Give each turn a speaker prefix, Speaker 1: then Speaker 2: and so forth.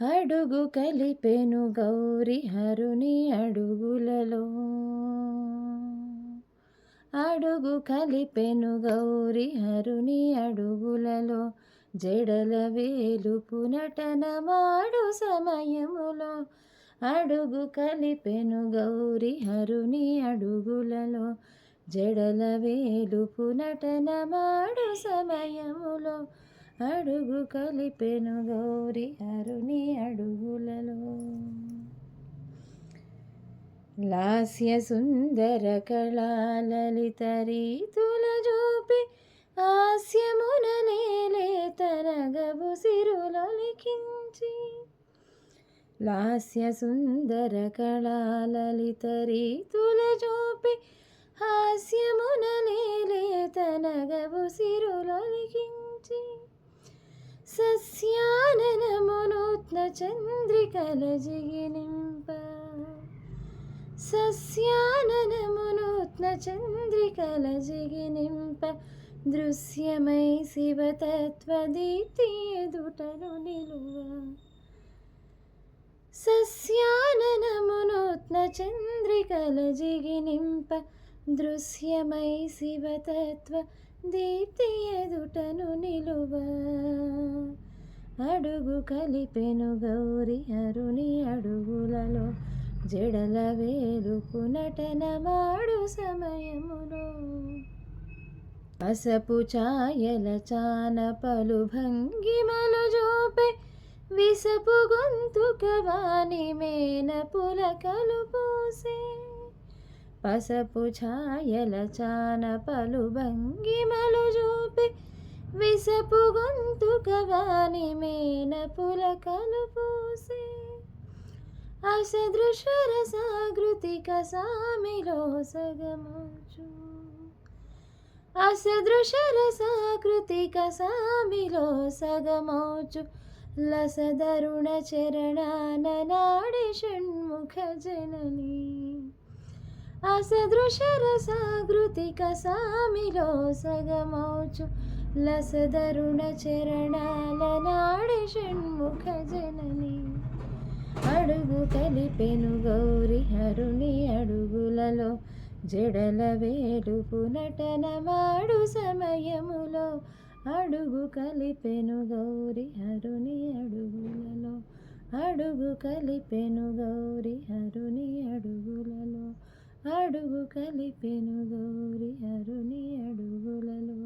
Speaker 1: అడుగు కలిపెను గౌరి హరుని అడుగులలో. అడుగు కలిపెను గౌరి హరుని అడుగులలో. జడల వేలుపు నటనమాడు సమయములో. అడుగు కలిపెను గౌరి హరుని అడుగులలో. జడల వేలుపు నటనమాడు సమయములో. అడుగు కలిపెను గౌరి అరుణి అడుగులలో. లాస్య సుందర కళాలలిత రీతుల జూపి హాస్యమునలేలే తనగబు సిరులొలికించి లాస్య సుందర కళాలలిత రీతుల హాస్యమున నేలే తనగబు సిరులొలికించి సస్యాననమునూత్న చంద్రికల జిగినింప సస్యాననమునూత్న చంద్రికల జిగినింప దృశ్యమై శివతత్వదీప్తి ఎదుటను నిలువ. సస్యాననమునూత్న చంద్రికల జిగినింప దృశ్యమై శివతత్వ దీప్తి ఎదుటను నిలువ. అడుగు కలిపెను గౌరి అరుణి అడుగులలో జడల వేలుపు నటనమాడు సమయములో. పసపు ఛాయల చాన పలు భంగిమలు జోపే విసపు గొంతుక వాణి మేన పులకలు పోసే పసపు ఛాయల చాన పలు భంగిమలు జోపే విసపు గొంతు వాణి మేన పులకలు పూసే అసదృశర సాగృతిక సామిలో సగమోచు. అసదృశర సాకృతిక సామిలో సగమౌచు. లసదరుణ చరణాన నాడి షణ్ముఖ జనని. అసదృశర సాగృతిక సామిలో సగమౌచు. లసదరుణ చరణాల నాడి షణ్ముఖ జనని. అడుగు కలిపెను గౌరి హరుని అడుగులలో జడల వేలుపు నటనమాడు సమయములో. అడుగు కలిపెను గౌరి హరుని అడుగులలో. అడుగు కలిపెను గౌరి హరుని అడుగులలో. అడుగు కలిపెను గౌరి హరుని అడుగులలో.